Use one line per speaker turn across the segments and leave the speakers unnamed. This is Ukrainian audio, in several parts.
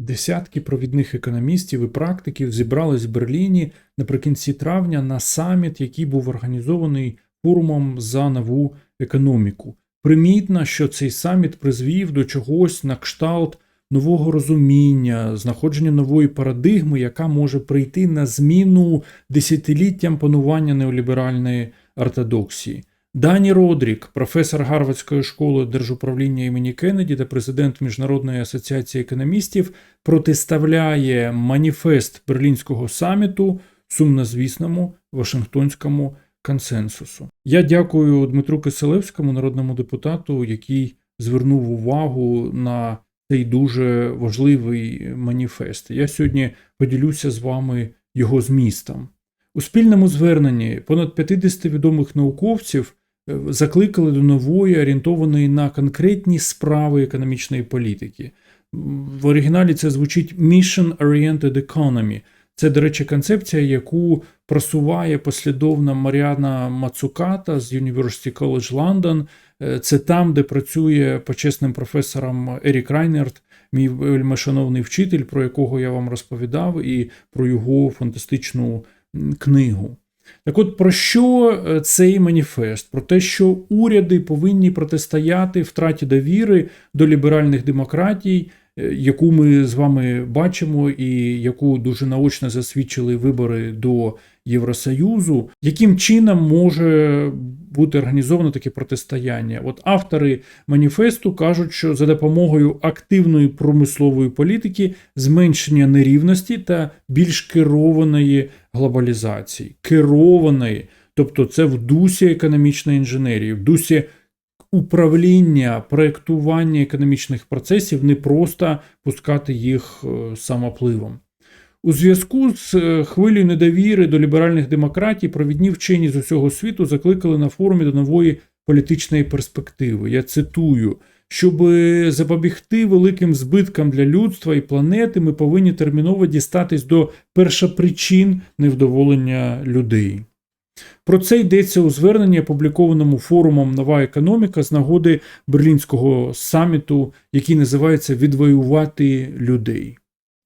Десятки провідних економістів і практиків зібрались в Берліні наприкінці травня на саміт, який був організований форумом за нову економіку. Примітно, що цей саміт призвів до чогось на кшталт нового розуміння, знаходження нової парадигми, яка може прийти на зміну десятиліттям панування неоліберальної ортодоксії. Дані Родрік, професор Гарвардської школи держуправління імені Кеннеді та президент Міжнародної асоціації економістів, протиставляє маніфест Берлінського саміту сумнозвісному Вашингтонському консенсусу. Я дякую Дмитру Киселевському, народному депутату, який звернув увагу на цей дуже важливий маніфест. Я сьогодні поділюся з вами його змістом. У спільному зверненні понад 50 відомих науковців закликали до нової, орієнтованої на конкретні справи економічної політики. В оригіналі це звучить Mission Oriented Economy. Це, до речі, концепція, яку просуває послідовно Маріана Мацуката з University College London. Е, Це там, де працює почесним професором Ерік Райнерт, мій вельми шановний вчитель, про якого я вам розповідав, і про його фантастичну книгу. Так от про що е, цей маніфест? Про те, що уряди повинні протистояти втраті довіри до ліберальних демократій, е, яку ми з вами бачимо, і яку дуже наочно засвідчили вибори до Євросоюзу, яким чином може бути організовано таке протистояння? От автори маніфесту кажуть, що за допомогою активної промислової політики, зменшення нерівності та більш керованої глобалізації, керованої, тобто це в дусі економічної інженерії, в дусі управління, проєктування економічних процесів, не просто пускати їх е, самопливом. У зв'язку з е, хвилею недовіри до ліберальних демократій провідні вчені з усього світу закликали на форумі до нової політичної перспективи. Я цитую. Щоб запобігти великим збиткам для людства і планети, ми повинні терміново дістатись до першопричин невдоволення людей. Про це йдеться у зверненні, опублікованому форумом Нова економіка з нагоди берлінського саміту, який називається Відвоювати людей.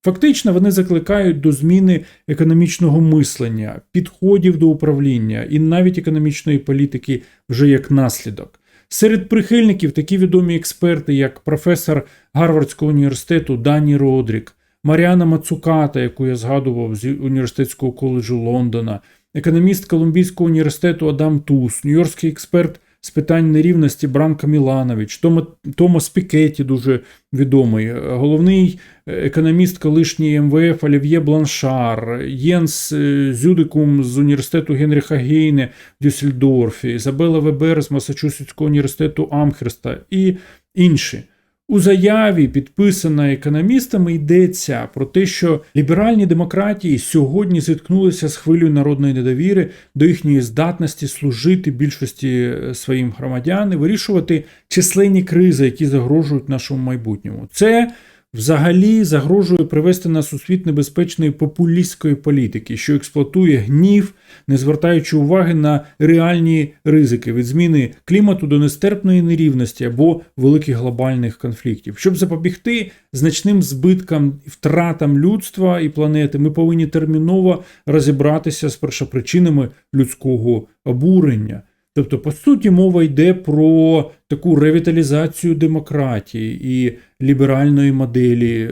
Фактично, вони закликають до зміни економічного мислення, підходів до управління і навіть економічної політики вже як наслідок. Серед прихильників такі відомі експерти, як професор Гарвардського університету Дані Родрік, Маріана Мацуката, яку я згадував з університетського коледжу Лондона, економіст Колумбійського університету Адам Тус, нью-йоркський експерт з питань нерівності Бранко Міланович, Тома, Томас Пікеті, дуже відомий, головний економіст колишній МВФ Олів'є Бланшар, Єнс е, Зюдикум з університету Генріха Гейне в Дюссельдорфі, Ізабела Вебер з Масачусетського університету Амхерста і інші. У заяві, підписана економістами, йдеться про те, що ліберальні демократії сьогодні зіткнулися з хвилею народної недовіри до їхньої здатності служити більшості е, своїм громадян і вирішувати численні кризи, які загрожують нашому майбутньому. Це взагалі загрожує привести нас у світ небезпечної популістської політики, що експлуатує гнів, не звертаючи уваги на реальні ризики від зміни клімату до нестерпної нерівності або великих глобальних конфліктів. Щоб запобігти значним збиткам втратам людства і планети, ми повинні терміново розібратися з першопричинами людського обурення. Тобто, по суті, мова йде про таку ревіталізацію демократії і ліберальної моделі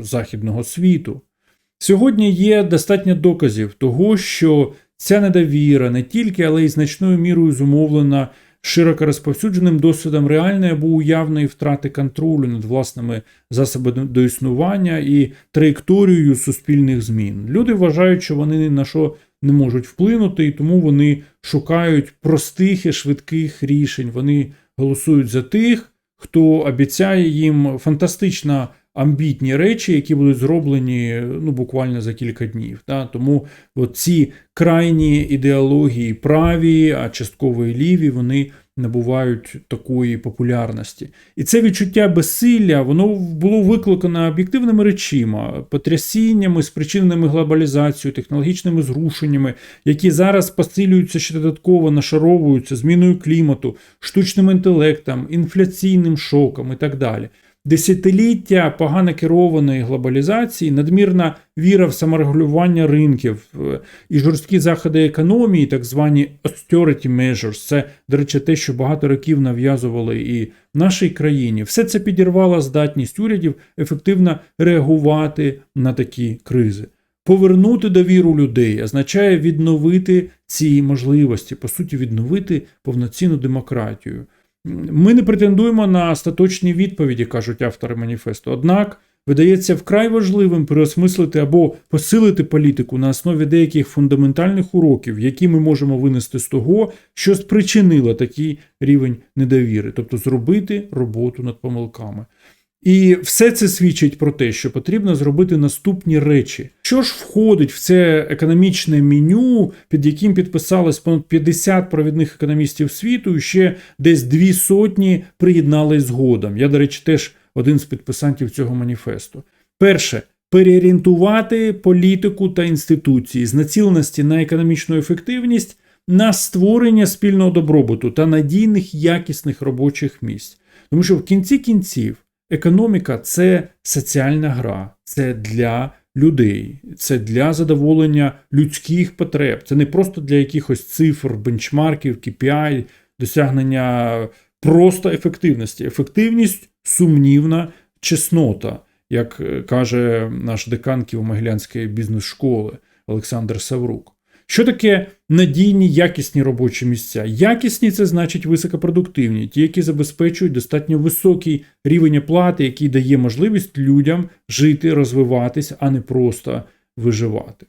західного світу. Сьогодні є достатньо доказів того, що ця недовіра не тільки, але й значною мірою зумовлена широко розповсюдженим досвідом реальної або уявної втрати контролю над власними засобами до існування і траєкторією суспільних змін. Люди вважають, що вони на що не можуть вплинути, і тому вони шукають простих і швидких рішень. Вони голосують за тих, хто обіцяє їм фантастично амбітні речі, які будуть зроблені ну, буквально за кілька днів. Да? Тому от ці крайні ідеології праві, а частково і ліві, вони набувають такої популярності. І це відчуття безсилля, воно було викликано об'єктивними речима, потрясіннями, спричиненими глобалізацією, технологічними зрушеннями, які зараз посилюються ще додатково, нашаровуються зміною клімату, штучним інтелектом, інфляційним шоком і так далі. Десятиліття погано керованої глобалізації, надмірна віра в саморегулювання ринків е, і жорсткі заходи економії, так звані austerity measures, це, до речі, те, що багато років нав'язували і нашій країні, все це підірвало здатність урядів ефективно реагувати на такі кризи. Повернути довіру людей означає відновити ці можливості, по суті, відновити повноцінну демократію. Ми не претендуємо на остаточні відповіді, кажуть автори маніфесту. Однак видається вкрай важливим переосмислити або посилити політику на основі деяких фундаментальних уроків, які ми можемо винести з того, що спричинило такий рівень недовіри, тобто зробити роботу над помилками. І все це свідчить про те, що потрібно зробити наступні речі. Що ж входить в це економічне меню, під яким підписалось понад 50 провідних економістів світу, і ще десь дві сотні приєднались згодом. Я, до речі, теж один з підписантів цього маніфесту. Перше. Переорієнтувати політику та інституції з націленості на економічну ефективність на створення спільного добробуту та надійних якісних робочих місць. Тому що в кінці кінців Економіка це соціальна гра, це для людей, це для задоволення людських потреб. Це не просто для якихось цифр, бенчмарків, KPI, досягнення просто ефективності. Ефективність сумнівна чеснота, як каже наш декан Києво-Могилянської бізнес-школи Олександр Саврук. Що таке надійні якісні робочі місця? Якісні це значить високопродуктивні, ті, які забезпечують достатньо високий рівень оплати, який дає можливість людям жити, розвиватись, а не просто виживати.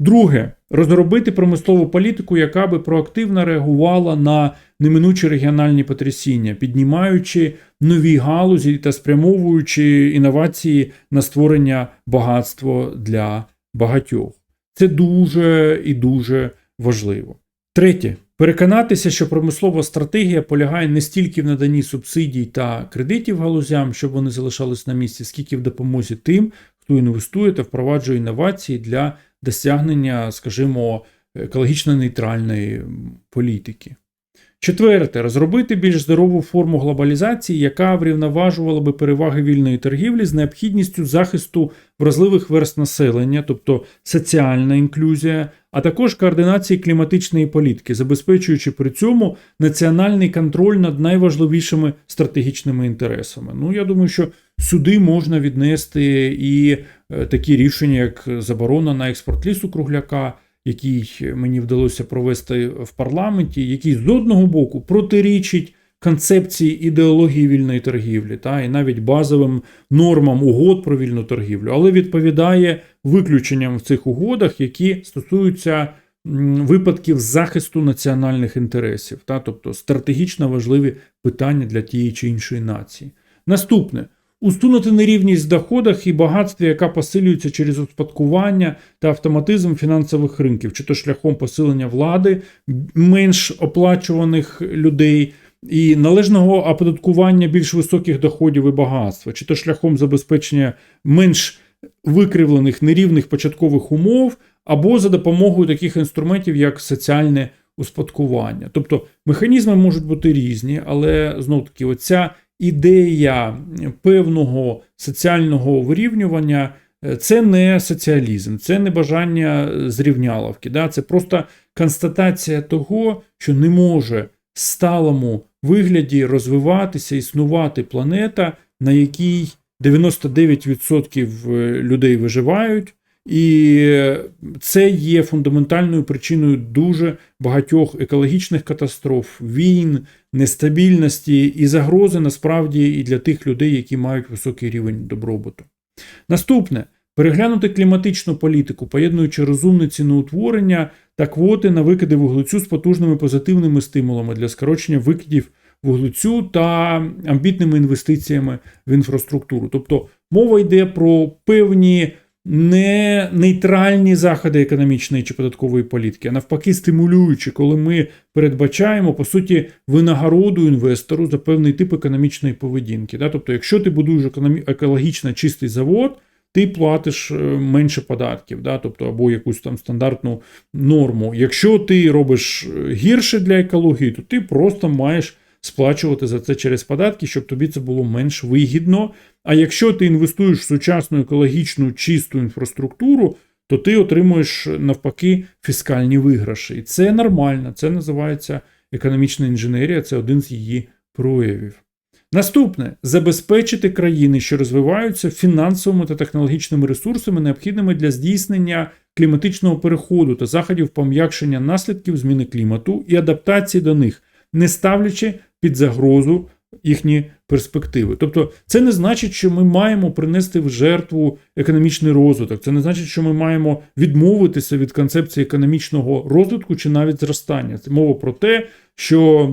Друге, розробити промислову політику, яка би проактивно реагувала на неминучі регіональні потрясіння, піднімаючи нові галузі та спрямовуючи інновації на створення багатства для багатьох. Це дуже і дуже важливо. Третє. Переконатися, що промислова стратегія полягає не стільки в наданні субсидій та кредитів галузям, щоб вони залишались на місці, скільки в допомозі тим, хто інвестує та впроваджує інновації для досягнення, скажімо, екологічно нейтральної політики. Четверте, розробити більш здорову форму глобалізації, яка врівноважувала би переваги вільної торгівлі з необхідністю захисту вразливих верст населення, тобто соціальна інклюзія, а також координації кліматичної політики, забезпечуючи при цьому національний контроль над найважливішими стратегічними інтересами. Ну, я думаю, що сюди можна віднести і е, такі рішення, як заборона на експорт лісу кругляка який мені вдалося провести в парламенті, який з одного боку протирічить концепції ідеології вільної торгівлі, та і навіть базовим нормам угод про вільну торгівлю, але відповідає виключенням в цих угодах, які стосуються. Випадків захисту національних інтересів, та, тобто стратегічно важливі питання для тієї чи іншої нації. Наступне Усунути нерівність в доходах і багатстві, яка посилюється через успадкування та автоматизм фінансових ринків, чи то шляхом посилення влади, менш оплачуваних людей і належного оподаткування більш високих доходів і багатства, чи то шляхом забезпечення менш викривлених нерівних початкових умов, або за допомогою таких інструментів, як соціальне успадкування. Тобто механізми можуть бути різні, але знов таки, оця ідея певного соціального вирівнювання е, це не соціалізм, це не бажання зрівняловки. Да? Це просто констатація того, що не може в сталому вигляді розвиватися, існувати планета, на якій 99% е, людей виживають. І це є фундаментальною причиною дуже багатьох екологічних катастроф, війн, нестабільності і загрози насправді і для тих людей, які мають високий рівень добробуту. Наступне переглянути кліматичну політику, поєднуючи розумне ціноутворення та квоти на викиди вуглецю з потужними позитивними стимулами для скорочення викидів вуглецю та амбітними інвестиціями в інфраструктуру. Тобто мова йде про певні не нейтральні заходи економічної чи податкової політики, а навпаки, стимулюючи, коли ми передбачаємо по суті винагороду інвестору за певний тип економічної поведінки. Тобто, якщо ти будуєш екологічно чистий завод, ти платиш е, менше податків, да? тобто або якусь там стандартну норму. Якщо ти робиш е, гірше для екології, то ти просто маєш сплачувати за це через податки, щоб тобі це було менш вигідно. А якщо ти інвестуєш в сучасну екологічну чисту інфраструктуру, то ти отримуєш навпаки фіскальні виграші. І це нормально, це називається економічна інженерія, це один з її проявів. Наступне забезпечити країни, що розвиваються фінансовими та технологічними ресурсами, необхідними для здійснення кліматичного переходу та заходів пом'якшення наслідків зміни клімату і адаптації до них, не ставлячи під загрозу їхні перспективи. Тобто, це не значить, що ми маємо принести в жертву економічний розвиток. Це не значить, що ми маємо відмовитися від концепції економічного розвитку чи навіть зростання. Це мова про те, що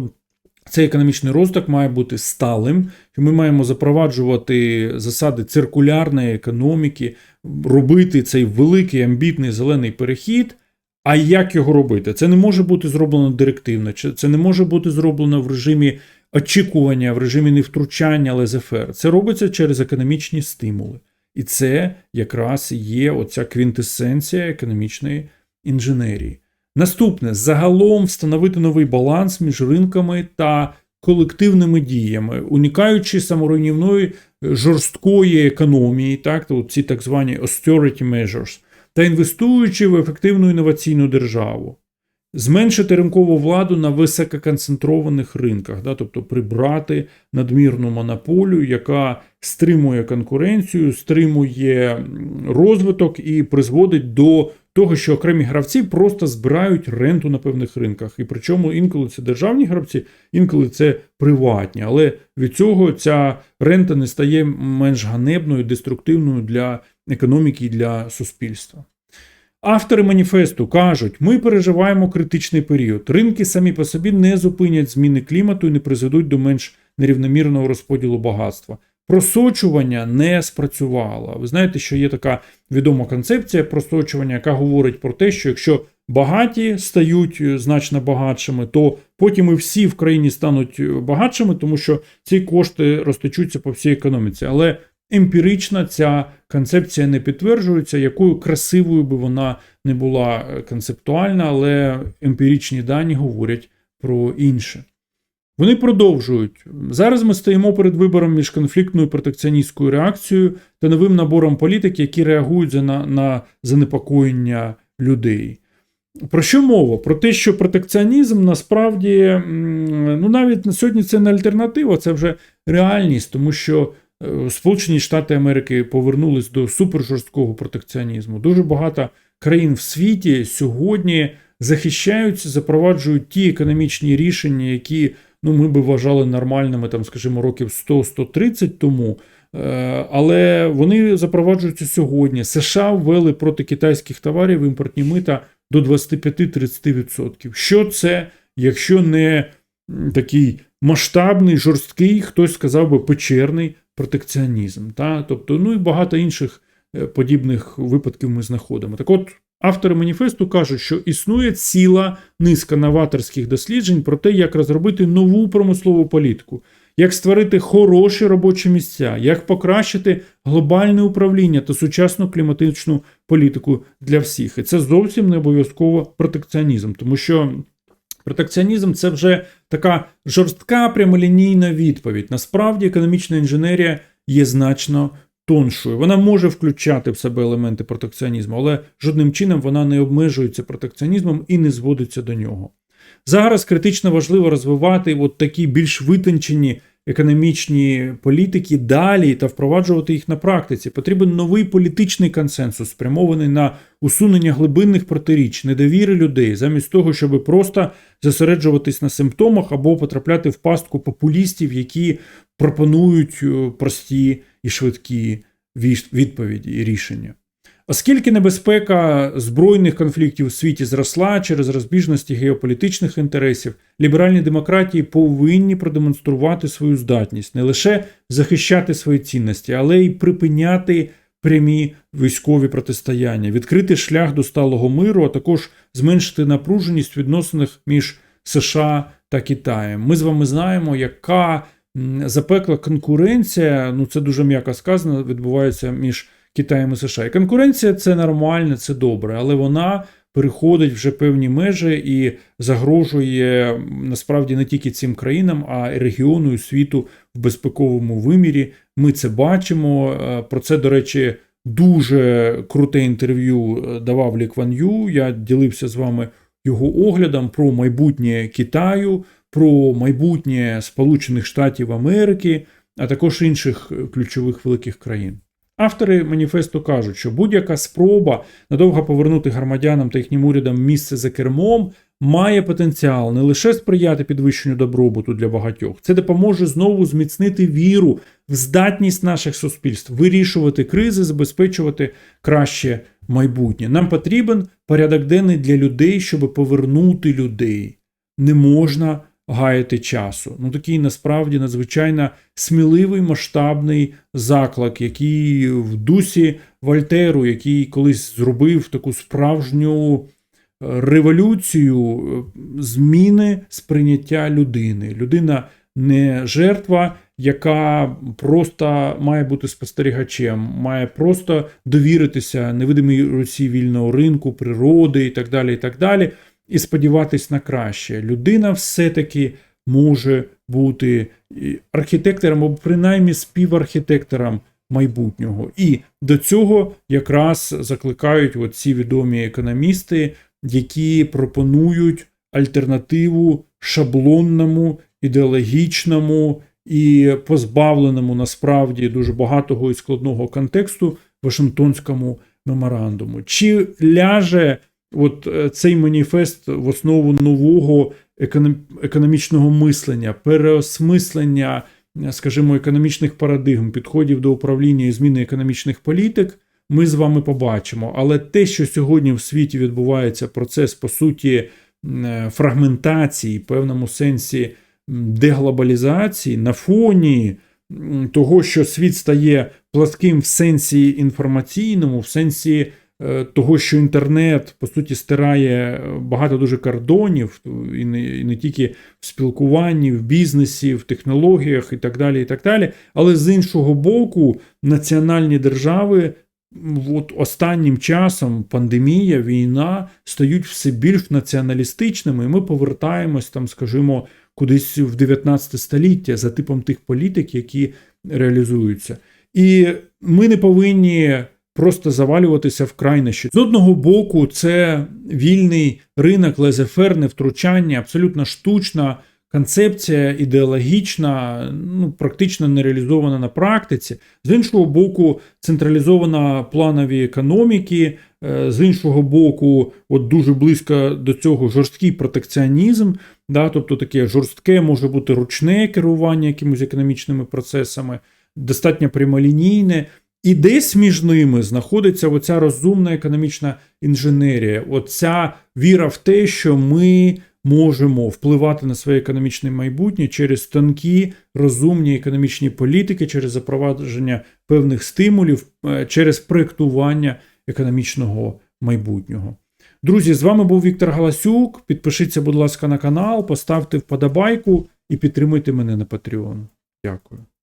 цей економічний розвиток має бути сталим, що ми маємо запроваджувати засади циркулярної економіки, робити цей великий амбітний зелений перехід. А як його робити? Це не може бути зроблено директивно, чи це не може бути зроблено в режимі очікування, в режимі невтручання лезефер. Це робиться через економічні стимули. І це якраз є оця квінтесенція економічної інженерії. Наступне загалом встановити новий баланс між ринками та колективними діями, уникаючи саморуйнівної жорсткої економії, так, ці так звані austerity measures, та інвестуючи в ефективну інноваційну державу. Зменшити ринкову владу на висококонцентрованих ринках, да, тобто прибрати надмірну монополію, яка стримує конкуренцію, стримує розвиток і призводить до того, що окремі гравці просто збирають ренту на певних ринках. І причому інколи це державні гравці, інколи це приватні. Але від цього ця рента не стає менш ганебною, деструктивною для економіки і для суспільства. Автори маніфесту кажуть, ми переживаємо критичний період. Ринки самі по собі не зупинять зміни клімату і не призведуть до менш нерівномірного розподілу багатства. Просочування не спрацювало. Ви знаєте, що є така відома концепція просочування, яка говорить про те, що якщо багаті стають значно багатшими, то потім і всі в країні стануть багатшими, тому що ці кошти розтечуться по всій економіці. Але емпірично ця концепція не підтверджується, якою красивою би вона не була концептуальна, але емпіричні дані говорять про інше. Вони продовжують. Зараз ми стоїмо перед вибором між конфліктною протекціоністською реакцією та новим набором політик, які реагують на, на занепокоєння людей. Про що мова? Про те, що протекціонізм насправді ну навіть на сьогодні це не альтернатива, це вже реальність, тому що е, Сполучені Штати Америки повернулись до супержорсткого протекціонізму. Дуже багато країн в світі сьогодні захищаються, запроваджують ті економічні рішення, які ну, ми би вважали нормальними, там, скажімо, років 100-130 тому. Е, але вони запроваджуються сьогодні. США ввели проти китайських товарів імпортні мита до 25-30%. Що це, якщо не такий масштабний, жорсткий, хтось сказав би печерний протекціонізм? Та? Тобто, ну і багато інших е, подібних випадків ми знаходимо. Так от, Автори маніфесту кажуть, що існує ціла низка новаторських досліджень про те, як розробити нову промислову політику, як створити хороші робочі місця, як покращити глобальне управління та сучасну кліматичну політику для всіх. І це зовсім не обов'язково протекціонізм, тому що протекціонізм це вже така жорстка прямолінійна відповідь. Насправді економічна інженерія є значно тоншою. Вона може включати в себе елементи протекціонізму, але жодним чином вона не обмежується протекціонізмом і не зводиться до нього. Зараз критично важливо розвивати от такі більш витончені економічні політики далі та впроваджувати їх на практиці. Потрібен новий політичний консенсус, спрямований на усунення глибинних протиріч, недовіри людей, замість того, щоб просто зосереджуватись на симптомах або потрапляти в пастку популістів, які пропонують е, прості і швидкі відповіді і рішення. Оскільки небезпека збройних конфліктів у світі зросла через розбіжності геополітичних інтересів, ліберальні демократії повинні продемонструвати свою здатність не лише захищати свої цінності, але й припиняти прямі військові протистояння, відкрити шлях до сталого миру, а також зменшити напруженість відносинах між США та Китаєм. Ми з вами знаємо, яка запекла конкуренція, ну це дуже м'яко сказано, відбувається між Китаєм і США. І конкуренція це нормально, це добре, але вона переходить вже певні межі і загрожує насправді не тільки цим країнам, а й регіону і світу в безпековому вимірі. Ми це бачимо. Е, Про це, до речі, дуже круте інтерв'ю е, давав Лі Кван Ю. Я ділився з вами його оглядом про майбутнє Китаю, про майбутнє Сполучених Штатів Америки, а також інших е, ключових великих країн. Автори маніфесту кажуть, що будь-яка спроба надовго повернути громадянам та їхнім урядам місце за кермом має потенціал не лише сприяти підвищенню добробуту для багатьох, це допоможе знову зміцнити віру в здатність наших суспільств вирішувати кризи, забезпечувати краще майбутнє. Нам потрібен порядок денний для людей, щоб повернути людей. Не можна гаяти часу. Ну такий насправді надзвичайно сміливий масштабний заклик, який в дусі Вольтеру, який колись зробив таку справжню е, революцію е, зміни сприйняття людини. Людина не жертва, яка просто має бути спостерігачем, має просто довіритися невидимій руці вільного ринку, природи і так далі, і так далі, і сподіватись на краще. Людина все-таки може бути архітектором або принаймні співархітектором майбутнього. І до цього якраз закликають ці відомі економісти, які пропонують альтернативу шаблонному, ідеологічному і позбавленому насправді дуже багатого і складного контексту Вашингтонському меморандуму. Чи ляже от е, цей маніфест в основу нового економічного мислення, переосмислення, е, скажімо, економічних парадигм, підходів до управління і зміни економічних політик, ми з вами побачимо. Але те, що сьогодні в світі відбувається, процес по суті е, фрагментації, в певному сенсі деглобалізації на фоні того, що світ стає пласким в сенсі інформаційному, в сенсі того, що інтернет по суті стирає е, багато дуже кордонів, і не, і не тільки в спілкуванні, в бізнесі, в технологіях і так далі. і так далі. Але з іншого боку, національні держави. От останнім часом пандемія, війна стають все більш націоналістичними, і ми повертаємось там, скажімо, кудись в 19 століття за типом тих політик, які реалізуються. І ми не повинні просто завалюватися в крайнощі. З одного боку, це вільний ринок, лезеферне втручання, абсолютно штучна концепція, ідеологічна, ну практично не реалізована на практиці. З іншого боку, централізована планові економіки. е, З іншого боку, от дуже близько до цього жорсткий протекціонізм, да, тобто таке жорстке може бути ручне керування якимись економічними процесами, достатньо прямолінійне. І десь між ними знаходиться оця розумна економічна інженерія, оця віра в те, що ми можемо впливати на своє економічне майбутнє через тонкі, розумні економічні політики, через запровадження певних стимулів, е, через проєктування економічного майбутнього. Друзі, з вами був Віктор Галасюк. Підпишіться, будь ласка, на канал, поставте вподобайку і підтримуйте мене на Patreon. Дякую.